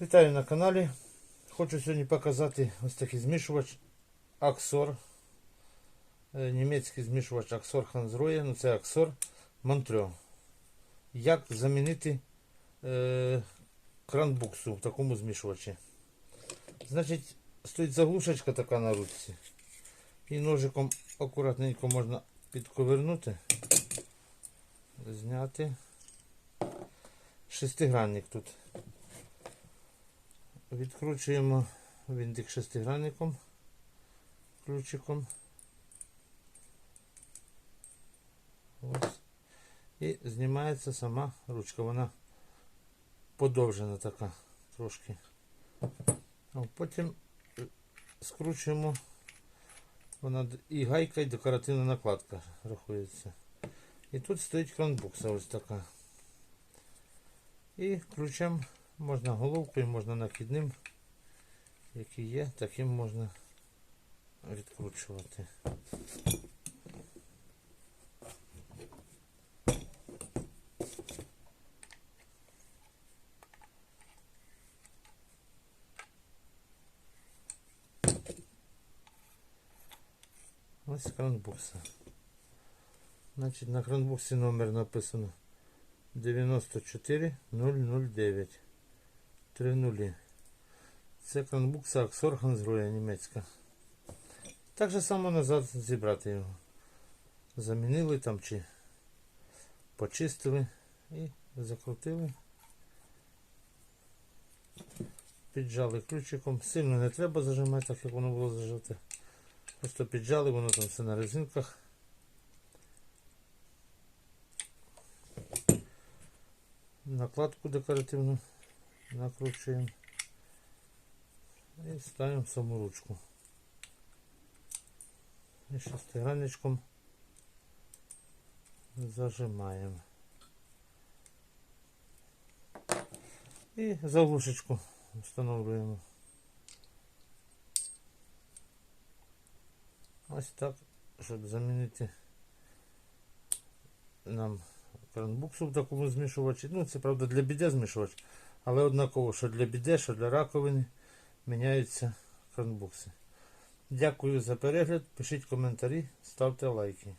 Вітаю на каналі. Хочу сьогодні показати ось такий змішувач Аксор. Е, Німецький змішувач Аксор Ханзроє. Ну це Аксор Монтрьо. Як замінити е, кранбуксу в такому змішувачі? Значить, стоїть заглушечка така на ручці. І ножиком акуратненько можна підковернути, зняти. Шестигранник тут. Відкручуємо вінтик шестигранником, ключиком. Ось. І знімається сама ручка. Вона подовжена така трошки. Потім скручуємо. Вона і гайка, і декоративна накладка рахується. І тут стоїть кранбукса ось така. І ключем можна головкою, можна накидним, який є, таким можна відкручувати. Ось кранбукса. Значить, на кранбуксі номер написано 94009. Три нулі. Це кранбукса Аксор Ханзруя німецька. Так же само назад зібрати його. Замінили там чи почистили і закрутили. Піджали ключиком. Сильно не треба зажимати, так як воно було зажати. Просто піджали, воно там все на резинках. Накладку декоративну накручуємо і ставимо саму ручку. І шестигранничком зажимаємо. І заглушечку встановлюємо. Ось так, щоб замінити нам кранбуксу в такому змішувачі. Ну, це правда для біде змішувач, Але однаково, що для біде, що для раковини міняються кранбукси. Дякую за перегляд. Пишіть коментарі, ставте лайки.